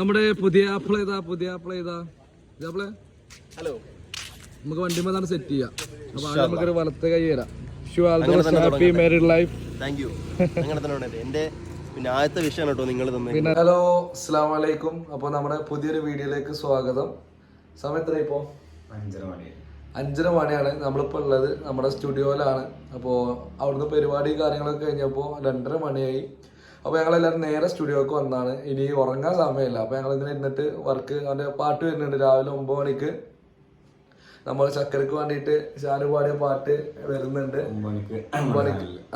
നമ്മുടെ പുതിയ ആപ്പിൾ ഏതാ? പുതിയ ആപ്പിൾ ഏതാ? ഇതാപ്പിളെ ഹലോ നമുക്ക് വണ്ടി മേലാണ് സെറ്റ് ചെയ്യാം. അപ്പൊ ആദ്യം നമുക്കൊരു വലത്ത് കൈ തരാം happy married life thank you അങ്ങനെ തന്നെ പിന്നെ ആദ്യത്തെ വിഷയമാണ് കേട്ടോ നിങ്ങൾ തന്നെ ഹലോ അസ്സാം വലൈക്കും അപ്പൊ നമ്മുടെ പുതിയൊരു വീഡിയോയിലേക്ക് സ്വാഗതം. സമയം എത്ര ഇപ്പോ? അഞ്ചര മണി അഞ്ചര മണിയാണ്. നമ്മളിപ്പോൾ ഉള്ളത് നമ്മുടെ സ്റ്റുഡിയോയിലാണ് അപ്പോൾ അവിടുന്ന് പരിപാടി കാര്യങ്ങളൊക്കെ കഴിഞ്ഞപ്പോൾ രണ്ടര മണിയായി. അപ്പോൾ ഞങ്ങളെല്ലാവരും നേരെ സ്റ്റുഡിയോക്ക് വന്നാണ്. ഇനി ഉറങ്ങാൻ സമയമില്ല. അപ്പോൾ ഞങ്ങൾ ഇങ്ങനെ ഇരുന്നിട്ട് വർക്ക് അവന്റെ പാട്ട് വരുന്നുണ്ട് രാവിലെ ഒമ്പത് മണിക്ക്. നമ്മൾ ചക്കരക്ക് വേണ്ടിയിട്ട് ഷാനു പാടിയ പാട്ട് വരുന്നുണ്ട്. മണിക്ക്.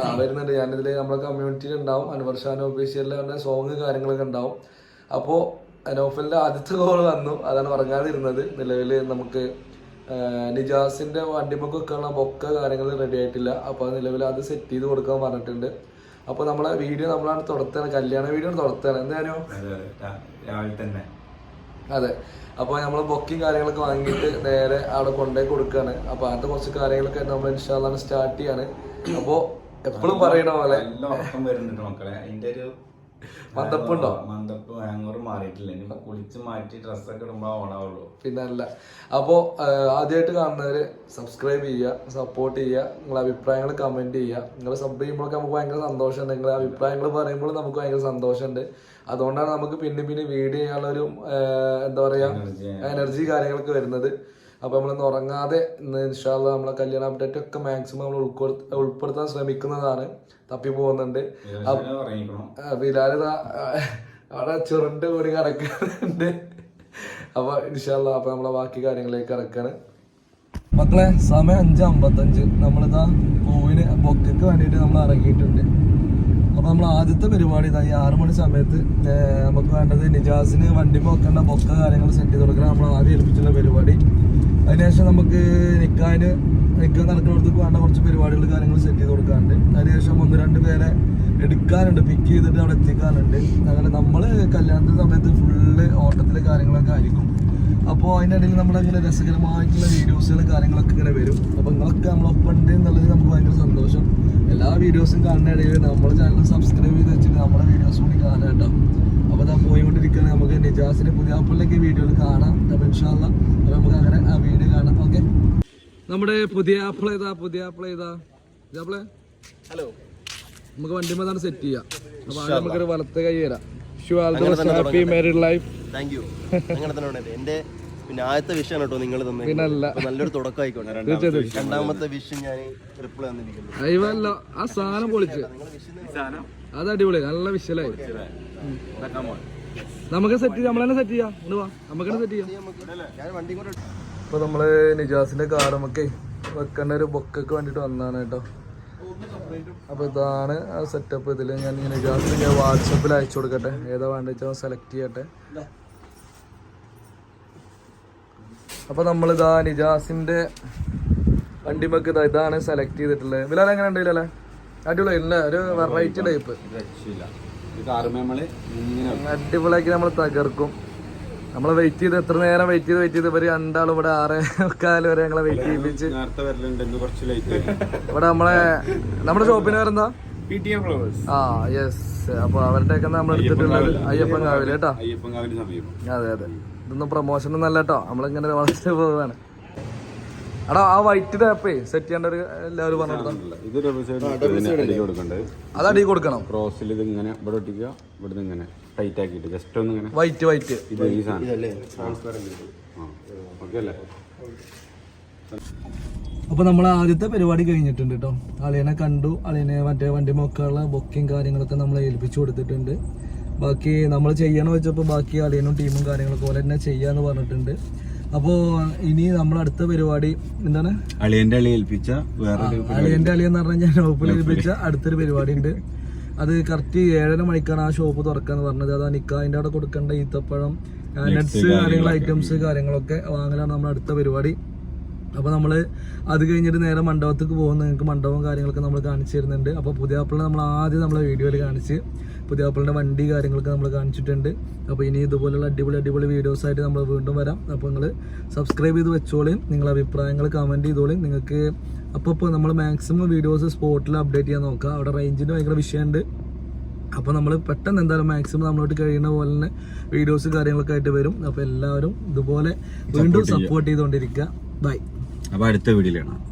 ആ വരുന്നുണ്ട്. ഞാനിതിൽ നമ്മുടെ കമ്മ്യൂണിറ്റിയിൽ ഉണ്ടാവും. അനുവർ ഷാൻ ഒഫീഷ്യലിൽ സോങ് കാര്യങ്ങളൊക്കെ ഉണ്ടാവും. അപ്പോൾ നോഫലിന്റെ ആദ്യത്തെ കോൾ വന്നു. അതാണ് ഉറങ്ങാതിരുന്നത്. നിലവിൽ നമുക്ക് നിജാസിന്റെ വെക്കാനുള്ള ബൊക്ക കാര്യങ്ങൾ റെഡി ആയിട്ടില്ല. അപ്പോൾ നിലവിൽ അത് സെറ്റ് ചെയ്ത് കൊടുക്കാൻ പറഞ്ഞിട്ടുണ്ട്. അപ്പോൾ നമ്മളെ വീഡിയോ നമ്മളാണ് തുടർത്താണ് കല്യാണ വീഡിയോ തുടർത്താണ് എന്തായാലും രാവിലെ തന്നെ. അതെ. അപ്പോൾ നമ്മൾ ബുക്കിംഗ് കാര്യങ്ങളൊക്കെ വാങ്ങിയിട്ട് നേരെ അവിടെ കൊണ്ടുപോയി കൊടുക്കുകയാണ് അപ്പോൾ അങ്ങനത്തെ കുറച്ച് കാര്യങ്ങളൊക്കെ നമ്മൾ ഇൻഷാല്ലാണ് സ്റ്റാർട്ട് ചെയ്യാണ്. അപ്പോൾ എപ്പോഴും പറയണ പോലെ വരുന്നുണ്ട് മക്കളെ. അതിന്റെ ഒരു മന്ദപ്പുണ്ടോ? മന്ദപ്പ് ഹാങ്ങോർ മാറിയിട്ടില്ല. ഇനി കുളിച്ച് മാറ്റി ഡ്രസ്സൊക്കെ ഇടുമ്പോ ഓണാവുള്ളൂ. പിന്നല്ല അപ്പോൾ ആദ്യമായിട്ട് കാണുന്നവർ സബ്സ്ക്രൈബ് ചെയ്യുക സപ്പോർട്ട് ചെയ്യുക നിങ്ങളെ അഭിപ്രായങ്ങൾ കമന്റ് ചെയ്യുക. നിങ്ങൾ സബ് ചെയ്യുമ്പോഴൊക്കെ നമുക്ക് ഭയങ്കര സന്തോഷമുണ്ട്. നിങ്ങളെ അഭിപ്രായങ്ങൾ പറയുമ്പോൾ നമുക്ക് ഭയങ്കര സന്തോഷമുണ്ട്. അതുകൊണ്ടാണ് നമുക്ക് പിന്നെ പിന്നെ വീഡിയോ ചെയ്യാനുള്ള ഒരു എന്താ പറയുക എനർജി കാര്യങ്ങളൊക്കെ വരുന്നത്. അപ്പോൾ നമ്മൾ ഉറങ്ങാതെ ഇന്ന് ഇൻഷാല്ല നമ്മളെ കല്യാണ അപ്ഡേറ്റ് ഒക്കെ മാക്സിമം നമ്മൾ ഉൾപ്പെടുത്ത ഉൾപ്പെടുത്താൻ ശ്രമിക്കുന്നതാണ്. തപ്പി പോകുന്നുണ്ട്. ഇറങ്ങിക്കണം ബിലാൽ ദാ, ആ, അവിടെ ചെറുണ്ട് കൂടി കിടക്കുന്നുണ്ട്. അപ്പൊ ഇൻഷാല്ല അപ്പോൾ നമ്മളെ ബാക്കി കാര്യങ്ങളിലേക്ക് കിടക്കാണ്. മക്കളെ സമയം അഞ്ച് അമ്പത്തഞ്ച്. നമ്മളിതാ പൂവിന് ബൊക്കയ്ക്ക് വേണ്ടിയിട്ട് നമ്മൾ ഇറങ്ങിയിട്ടുണ്ട്. അപ്പോൾ നമ്മൾ ആദ്യത്തെ പരിപാടി ഇതാ ഈ ആറു മണി സമയത്ത് നമുക്ക് വേണ്ടത് നിജാസിന് വണ്ടി പോക്കേണ്ട ബൊക്ക കാര്യങ്ങൾ സെറ്റ് ചെയ്ത് കൊടുക്കണം. നമ്മൾ ആദ്യം ഏൽപ്പിച്ചുള്ള പരിപാടി. അതിനുശേഷം നമുക്ക് നിൽക്കാന് നിൽക്കാൻ നടക്കുന്നിടത്തേക്ക് വേണ്ട കുറച്ച് പരിപാടികൾ കാര്യങ്ങൾ സെറ്റ് ചെയ്ത് കൊടുക്കാറുണ്ട്. അതിനുശേഷം ഒന്ന് രണ്ട് പേരെ എടുക്കാനുണ്ട് പിക്ക് ചെയ്തിട്ട് അവിടെ എത്തിക്കാനുണ്ട്. അങ്ങനെ നമ്മൾ കല്യാണത്തിന്റെ സമയത്ത് ഫുള്ള് ഓട്ടത്തിലെ കാര്യങ്ങളൊക്കെ ആയിരിക്കും. അപ്പോൾ അതിനിടയിൽ നമ്മളിങ്ങനെ രസകരമായിട്ടുള്ള വീഡിയോസുകൾ കാര്യങ്ങളൊക്കെ ഇങ്ങനെ വരും. അപ്പോൾ നിങ്ങളൊക്കെ നമ്മളൊപ്പം ഉണ്ട് എന്നുള്ളത് നമുക്ക് ഭയങ്കര സന്തോഷം. എല്ലാ വീഡിയോസും കാണുന്ന ഇടയിൽ നമ്മുടെ ചാനൽ സബ്സ്ക്രൈബ് ചെയ്ത് വെച്ചിട്ട് നമ്മുടെ വീഡിയോസ് കൂടി കാണാം കേട്ടോ. അപ്പോൾ അതാ പോയിക്കൊണ്ടിരിക്കുകയാണ് നമുക്ക് നിജാസിന്റെ പുതിയ ആപ്പിളിലേക്ക് വീഡിയോയിൽ കാണാം. അപ്പോൾ ഇൻഷാല്ല അപ്പോൾ നമുക്ക് അങ്ങനെ ആ വീഡിയോ കാണാം ഓക്കെ നമ്മുടെ പുതിയ ആപ്പിൾ ഏതാ? പുതിയ ആപ്പിൾ ഏതാ? ആപ്പിളെ? ഹലോ നമുക്ക് വണ്ടി മതാണ് സെറ്റ് ചെയ്യാം. അപ്പൊ ആദ്യം നമുക്കൊരു വലത്തെ കൈ വരാം. Happy married life thank you അങ്ങനെ തന്നെ എന്റെ പിന്നെ ആദ്യത്തെ വിഷയം കേട്ടോ നിങ്ങൾ തന്നെ നല്ലൊരു തുടക്കം ആയിക്കോട്ടെ തീർച്ചയായിട്ടും രണ്ടാമത്തെ വിഷയം ഞാൻ റിപ്ലൈ തന്നിരിക്കുന്നു. ആ സാധനം പൊളിച്ച്. അത് അടിപൊളി നല്ല വിഷലായി. നമുക്ക് സെറ്റ് ചെയ്യാം. നമ്മളെന്നെ സെറ്റ് ചെയ്യാം. വാ. നമുക്ക്. സെറ്റ് ചെയ്യാം ഇപ്പൊ നമ്മൾ നിജാസിന്റെ കാറുമൊക്കെ വെക്കേണ്ട ഒരു ബൊക്കൊക്കെ വേണ്ടിട്ട് വന്നതാണ് കേട്ടോ. അപ്പൊ ഇതാണ് ആ സെറ്റപ്പ് ഇതിൽ ഞാൻ നിജാസിന് വാട്സപ്പിൽ അയച്ചു കൊടുക്കട്ടെ. ഏതാ വേണ്ട സെലക്ട് ചെയ്യട്ടെ. അപ്പൊ നമ്മളിതാ നിജാസിന്റെ വണ്ടിമൊക്കെ ഇതാ ഇതാണ് സെലക്ട് ചെയ്തിട്ടുള്ളത്. ബിലാൽ എങ്ങനെ ഉണ്ട് വിലാലെ അടിപൊളി ഇല്ല ഒരു വെറൈറ്റി ടൈപ്പ് അടിപൊളിയാക്കി നമ്മൾ തകർക്കും. നമ്മൾ വെയിറ്റ് ചെയ്ത് എത്ര നേരം വെയിറ്റ് ചെയ്ത് വെയിറ്റ് ചെയ്ത് ഇവർ രണ്ടാളും ഇവിടെ ആറ് മുക്കാൽ വരെ ഞങ്ങളെ വെയിറ്റ് ചെയ്യിപ്പിച്ച്. നേരത്തെ വരലുണ്ട് ഇന്ന് കുറച്ച് ലൈറ്റ് ഇവിടെ നമ്മളെ നമ്മുടെ ഷോപ്പിന് വരുന്നോ ആ യെസ് അപ്പൊ അവരുടെയൊക്കെ നമ്മൾ എടുത്തിട്ടുള്ളത് അയ്യപ്പൻ കാവിൽ കേട്ടോ? അതെ അതെ. ഇതൊന്നും പ്രൊമോഷൻ ഒന്നും അല്ല കേട്ടോ. നമ്മളിങ്ങനെ വളർച്ച പോവാണ് എടാ ആ വൈറ്റ് ടാപ്പേ സെറ്റ് ചെയ്യേണ്ട ഒരു എല്ലാവരും പറഞ്ഞു അത് അടി കൊടുക്കണം. ക്രോസിൽ ഇത് ഇങ്ങനെ ഇവിടെ ഒട്ടിക്കുക ഇവിടുന്ന് ഇങ്ങനെ. ടൈറ്റ് ആക്കിയിട്ട് ജസ്റ്റ് ഒന്ന് ഇങ്ങനെ വൈറ്റ് വൈറ്റ് ഇത് ഈ സാധനം. ആ. ഓക്കെ അല്ലേ? അപ്പൊ നമ്മൾ ആദ്യത്തെ പരിപാടി കഴിഞ്ഞിട്ടുണ്ട് കേട്ടോ അളിയനെ കണ്ടു. അളിയനെ മറ്റേ വണ്ടി മൊക്കെയുള്ള ബുക്കിങ് കാര്യങ്ങളൊക്കെ നമ്മൾ ഏൽപ്പിച്ചു കൊടുത്തിട്ടുണ്ട്. ബാക്കി നമ്മൾ ചെയ്യണം വെച്ചപ്പോൾ ബാക്കി അളിയനും ടീമും കാര്യങ്ങളൊക്കെ പോലെ തന്നെ ചെയ്യാന്ന് പറഞ്ഞിട്ടുണ്ട്. അപ്പോ ഇനി നമ്മൾ അടുത്ത പരിപാടി എന്താണ്? അളിയന്റെ അളി ഏൽപ്പിച്ച വേറൊരു അളിയന്റെ അളിയെന്ന് പറഞ്ഞാൽ ഞാൻ ഓപ്പിൽ ഏൽപ്പിച്ച അടുത്തൊരു പരിപാടി ഉണ്ട്. അത് കറക്റ്റ് ഏഴര മണിക്കാണ് ആ ഷോപ്പ് തുറക്കാന്ന് പറഞ്ഞത്. അത് നിക്കാതിന്റെ അവിടെ കൊടുക്കേണ്ട ഈത്തപ്പഴം നട്സ് കാര്യങ്ങൾ ഐറ്റംസ് കാര്യങ്ങളൊക്കെ വാങ്ങലാണ് നമ്മുടെ അടുത്ത പരിപാടി. അപ്പോൾ നമ്മൾ അത് കഴിഞ്ഞിട്ട് നേരെ മണ്ഡപത്തേക്ക് പോകുന്ന നിങ്ങൾക്ക് മണ്ഡപവും കാര്യങ്ങളൊക്കെ നമ്മൾ കാണിച്ചു തരുന്നുണ്ട്. അപ്പോൾ പുതിയ ആപ്പിളിനെ നമ്മൾ ആദ്യം നമ്മളെ വീഡിയോയിൽ കാണിച്ച് പുതിയ ആപ്പിളിന്റെ വണ്ടി കാര്യങ്ങളൊക്കെ നമ്മൾ കാണിച്ചിട്ടുണ്ട്. അപ്പോൾ ഇനി ഇതുപോലുള്ള അടിപൊളി അടിപൊളി വീഡിയോസ് ആയിട്ട് നമ്മൾ വീണ്ടും വരാം. അപ്പോൾ നിങ്ങൾ സബ്സ്ക്രൈബ് ചെയ്ത് വെച്ചോളിയും നിങ്ങളുടെ അഭിപ്രായങ്ങൾ കമന്റ് ചെയ്തോളിയും നിങ്ങൾക്ക് അപ്പോൾ ഇപ്പോൾ നമ്മൾ മാക്സിമം വീഡിയോസ് സ്പോട്ടിൽ അപ്ഡേറ്റ് ചെയ്യാൻ നോക്കുക അവിടെ റേഞ്ചിന് ഭയങ്കര വിഷയമുണ്ട്. അപ്പോൾ നമ്മൾ പെട്ടെന്ന് എന്തായാലും മാക്സിമം നമ്മളോട്ട് കഴിയുന്ന പോലെ തന്നെ വീഡിയോസ് കാര്യങ്ങളൊക്കെ ആയിട്ട് വരും. അപ്പോൾ എല്ലാവരും ഇതുപോലെ വീണ്ടും സപ്പോർട്ട് ചെയ്തുകൊണ്ടിരിക്കുക ബൈ അപ്പൊ അടുത്ത വീഡിയോയിലാണ്